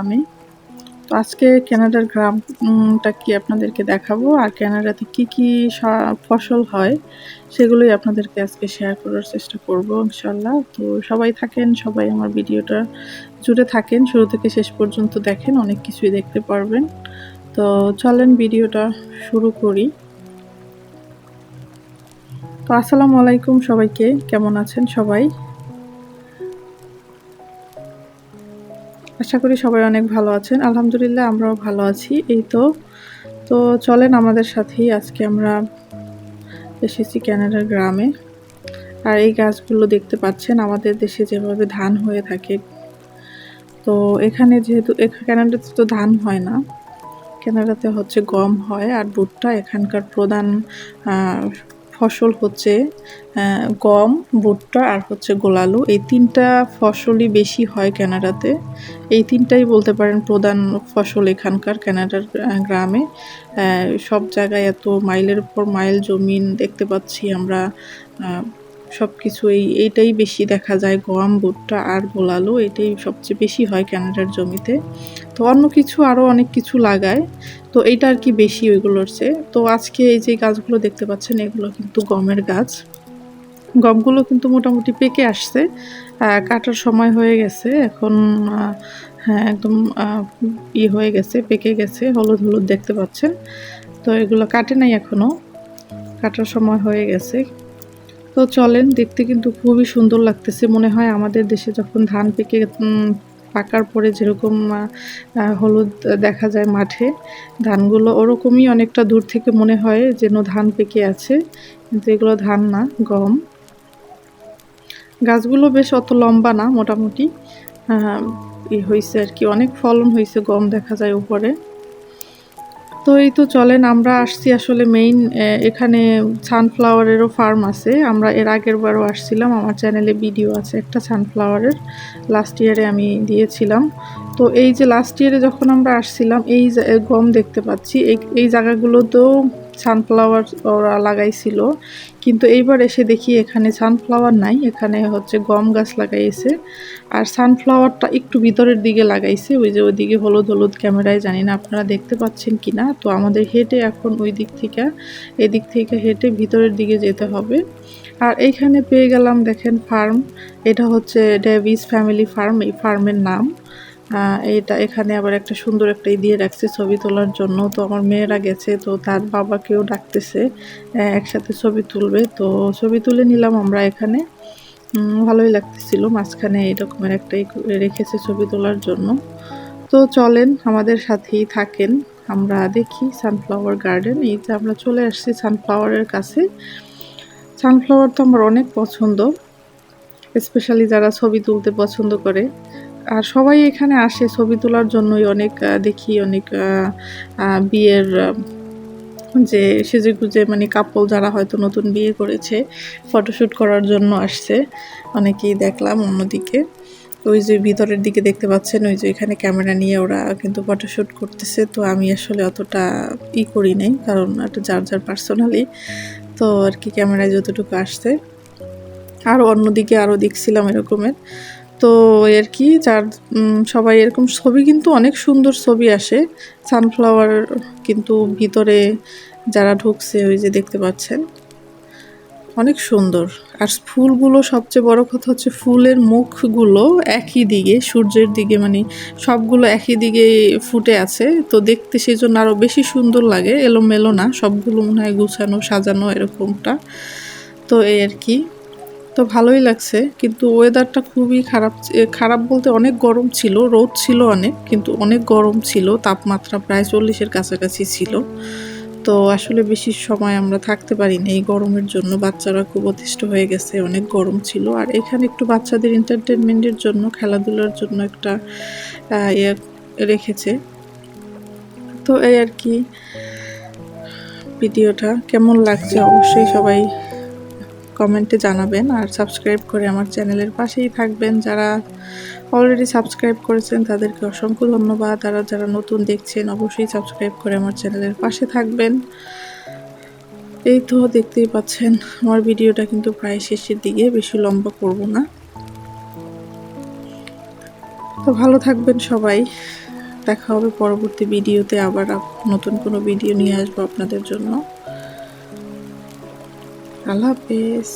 গ্রামে তো আজকে কানাডার গ্রামটা কি আপনাদেরকে দেখাবো? আর কানাডাতে কি কি ফসল হয়, সেগুলোই আপনাদেরকে আজকে শেয়ার করার চেষ্টা করব ইনশাল্লাহ তো সবাই থাকেন, সবাই আমার ভিডিওটা জুড়ে থাকেন। শুরু থেকে শেষ পর্যন্ত দেখেন, অনেক কিছুই দেখতে পারবেন। তো চলেন ভিডিওটা শুরু করি। তো আসসালামু আলাইকুম সবাইকে, কেমন আছেন সবাই? আশা করি সবাই অনেক ভালো আছেন। আলহামদুলিল্লাহ আমরাও ভালো আছি। এই তো তো চলেন আমাদের সাথেই। আজকে আমরা এসেছি ক্যানাডার গ্রামে। আর এই গাছগুলো দেখতে পাচ্ছেন, আমাদের দেশে যেভাবে ধান হয়ে থাকে। তো এখানে যেহেতু ক্যানাডাতে তো ধান হয় না। ক্যানাডাতে হচ্ছে গম হয় আর ভুট্টা এখানকার প্রধান ফসল হচ্ছে গম, ভুট্টা আর হচ্ছে গোলালু। এই তিনটা ফসলই বেশি হয় ক্যানাডাতে। এই তিনটাই বলতে পারেন প্রধান ফসল এখানকার ক্যানাডার গ্রামে। সব জায়গায় এত মাইলের পর মাইল জমিন দেখতে পাচ্ছি আমরা। সব কিছু এই, এইটাই বেশি দেখা যায়, গম, ভুট্টা আর গোলালু এটাই সবচেয়ে বেশি হয় ক্যানাডার জমিতে। তো অন্য কিছু আরও অনেক কিছু লাগায়, তো এইটা আর কি বেশি ওইগুলোর চেয়ে। তো আজকে এই যে গাছগুলো দেখতে পাচ্ছেন, এগুলো কিন্তু গমের গাছ। গমগুলো কিন্তু মোটামুটি পেকে আসছে কাটার সময় হয়ে গেছে, এখন হ্যাঁ একদম ই হয়ে গেছে, পেকে গেছে, হলুদ হলুদ দেখতে পাচ্ছেন। তো এগুলো কাটে নাই এখনও কাটার সময় হয়ে গেছে। তো চলেন, দেখতে কিন্তু খুবই সুন্দর লাগতেছে। মনে হয় আমাদের দেশে যখন ধান পেকে পাকার পরে যেরকম হলুদ দেখা যায় মাঠে, ধানগুলো ওরকমই অনেকটা দূর থেকে মনে হয় যেন ধান পেকে আছে। কিন্তু এগুলো ধান না, গম। গাছগুলো বেশ অত লম্বা না, মোটামুটি। হয়েছে আর কি, অনেক ফলন হয়েছে গম দেখা যায় উপরে। তো এই তো চলেন, আমরা আসছি আসলে মেইন এখানে সানফ্লাওয়ারেরও ফার্ম আছে। আমরা এর আগের বারও আসছিলাম, আমার চ্যানেলে ভিডিও আছে একটা সানফ্লাওয়ারের লাস্ট ইয়ারে আমি দিয়েছিলাম। তো এই যে লাস্ট ইয়ারে যখন আমরা আসছিলাম, এই গম দেখতে পাচ্ছি। এই এই জায়গাগুলোতেও সানফ্লাওয়ার ওরা লাগাইছিল। কিন্তু এইবার এসে দেখি এখানে সানফ্লাওয়ার নাই, এখানে হচ্ছে গম গাছ লাগাইছে। আর সানফ্লাওয়ারটা একটু ভিতরের দিকে লাগাইছে, ওই যে ওইদিকে হলুদ হলুদ ক্যামেরায় জানি না আপনারা দেখতে পাচ্ছেন কি না তো আমাদের হেঁটে এখন ওই দিক থেকে, এদিক থেকে হেঁটে ভিতরের দিকে যেতে হবে। আর এইখানে পেয়ে গেলাম দেখেন ফার্ম এটা হচ্ছে ডেভিস ফ্যামিলি ফার্ম এই ফার্মের নাম। এটা এখানে আবার একটা সুন্দর একটা দিয়ে রাখছে ছবি তোলার জন্য। তো আমার মেয়েরা গেছে, তো তার বাবাকেও ডাকতেছে একসাথে ছবি তুলবে। তো ছবি তুলে নিলাম আমরা এখানে। ভালোই লাগতেছিল, মাঝখানে এরকমের একটাই রেখেছে ছবি তোলার জন্য। তো চলেন, আমাদের সাথেই থাকেন। আমরা দেখি সানফ্লাওয়ার গার্ডেন এই যে আমরা চলে আসছি সানফ্লাওয়ারের কাছে। সানফ্লাওয়ার তো আমার অনেক পছন্দ স্পেশালি যারা ছবি তুলতে পছন্দ করে। আর সবাই এখানে আসে ছবি তোলার জন্যই অনেক দেখি অনেক বিয়ের যে সেজে গুজে মানে কাপল যারা হয়তো নতুন বিয়ে করেছে ফটোশ্যুট করার জন্য আসছে। অনেকেই দেখলাম অন্যদিকে। ওই যে ভিতরের দিকে দেখতে পাচ্ছেন, ওই যে এখানে ক্যামেরা নিয়ে ওরা কিন্তু ফটোশ্যুট করতেছে। তো আমি আসলে অতটা ই করি নাই, কারণ একটা যার যার পার্সোনালি তো আর কি ক্যামেরায় যতটুকু আসছে। আরও অন্যদিকে আরও দেখছিলাম এরকমের। তো আর কি, যার সবাই এরকম ছবি কিন্তু অনেক সুন্দর ছবি আসে। সানফ্লাওয়ার কিন্তু ভিতরে যারা ঢুকছে, ওই যে দেখতে পাচ্ছেন। অনেক সুন্দর। আর ফুলগুলো সবচেয়ে বড় কথা হচ্ছে ফুলের মুখগুলো একই দিকে, সূর্যের দিকে মানে সবগুলো একই দিকে ফুটে আছে। তো দেখতে সেই জন্য আরও বেশি সুন্দর লাগে, এলোমেলো না, সবগুলো মনে হয় গুছানো, সাজানো এরকমটা। তো এই আর কি। তো ভালোই লাগছে, কিন্তু ওয়েদারটা খুবই খারাপ খারাপ বলতে অনেক গরম ছিল, রোদ ছিল অনেক, কিন্তু অনেক গরম ছিল, তাপমাত্রা প্রায় চল্লিশের কাছাকাছি ছিল। তো আসলে বেশি সময় আমরা থাকতে পারি পারিনি এই গরমের জন্য, বাচ্চারা খুব অতিষ্ঠ হয়ে গেছে, অনেক গরম ছিল। আর এখানে একটু বাচ্চাদের এন্টারটেনমেন্টের জন্য, খেলাধুলার জন্য একটা ইয়ে রেখেছে। তো এই আর কি, ভিডিওটা কেমন লাগছে? অবশ্যই সবাই কমেন্টে জানাবেন আর সাবস্ক্রাইব করে আমার চ্যানেলের পাশেই থাকবেন। যারা অলরেডি সাবস্ক্রাইব করেছেন, তাদেরকে অসংখ্য ধন্যবাদ। আর যারা নতুন দেখছেন, অবশ্যই সাবস্ক্রাইব করে আমার চ্যানেলের পাশে থাকবেন। এই তো দেখতেই পাচ্ছেন, আমার ভিডিওটা কিন্তু প্রায় শেষের দিকে, বেশি লম্বা করব না। তো ভালো থাকবেন সবাই। দেখা হবে পরবর্তী ভিডিওতে, আবার নতুন কোনো ভিডিও নিয়ে আসব আপনাদের জন্য। আল্লাহ হাফেজ